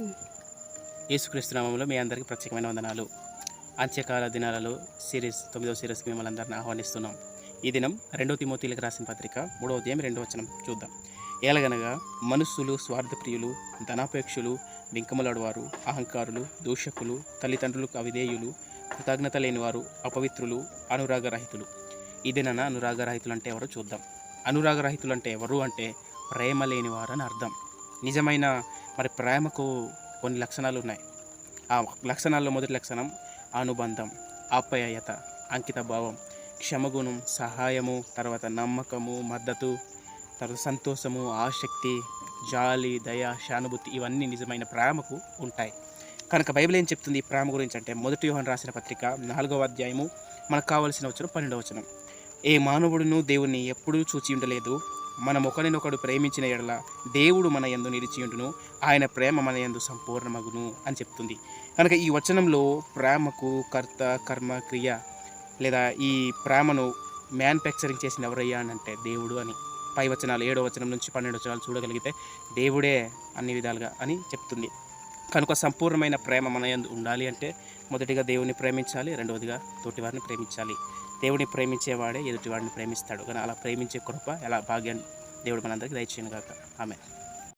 యేసుక్రీస్తునామంలో మీ అందరికీ ప్రత్యేకమైన వందనాలు. అంత్యకాల దినాలలో సిరీస్ తొమ్మిదవ సిరీస్కి మిమ్మల్ని అందరిని ఆహ్వానిస్తున్నాం. ఈ దినం రెండవ తిమోతీలకు రాసిన పత్రిక మూడవ ఉదయం రెండవ వచనం చూద్దాం. ఏలగనగా మనుస్సులు స్వార్థప్రియులు ధనాపేక్షులు బింకములాడువారు అహంకారులు దూషకులు తల్లిదండ్రులకు అవిధేయులు కృతజ్ఞత లేనివారు అపవిత్రులు అనురాగరహితులు. ఈ దినాన అనురాగరహితులు అంటే ఎవరో చూద్దాం. అనురాగరహితులు అంటే ఎవరు అంటే ప్రేమ లేనివారని అర్థం. నిజమైన మరి ప్రేమకు కొన్ని లక్షణాలు ఉన్నాయి. ఆ లక్షణాల్లో మొదటి లక్షణం అనుబంధం ఆప్యాయత అంకిత భావం క్షమగుణం సహాయము తర్వాత నమ్మకము మద్దతు తర్వాత సంతోషము ఆసక్తి జాలి దయ సానుభూతి ఇవన్నీ నిజమైన ప్రేమకు ఉంటాయి. కనుక బైబిల్ ఏం చెప్తుంది ఈ ప్రేమ గురించి అంటే మొదటి వ్యూహం రాసిన పత్రిక నాలుగవ అధ్యాయము మనకు కావలసిన వచనం పన్నెండవ వచనం. ఏ మానవుడును దేవుణ్ణి ఎప్పుడూ చూచి ఉండలేదు మనం ఒకరినొకడు ప్రేమించిన ఎడల దేవుడు మన యందు నిలిచియుండును. ఆయన ప్రేమ మన యందు సంపూర్ణమగును అని చెప్తుంది. కనుక ఈ వచనంలో ప్రేమకు కర్త కర్మ క్రియ లేదా ఈ ప్రేమను మ్యానుఫ్యాక్చరింగ్ చేసిన ఎవరయ్యా అని అంటే దేవుడు అని. పై వచనాలు ఏడో వచనం నుంచి పన్నెండు వచనాలు చూడగలిగితే దేవుడే అన్ని విధాలుగా అని చెప్తుంది. కనుక సంపూర్ణమైన ప్రేమ మన యందు ఉండాలి అంటే మొదటిగా దేవుని ప్రేమించాలి రెండవదిగా తోటివారిని ప్రేమించాలి. దేవుడిని ప్రేమించేవాడే ఎదుటివాడిని ప్రేమిస్తాడు. కానీ అలా ప్రేమించే కృప ఎలా భాగ్యాన్ని దేవుడు మనందరికీ దయచేయను కాక ఆమె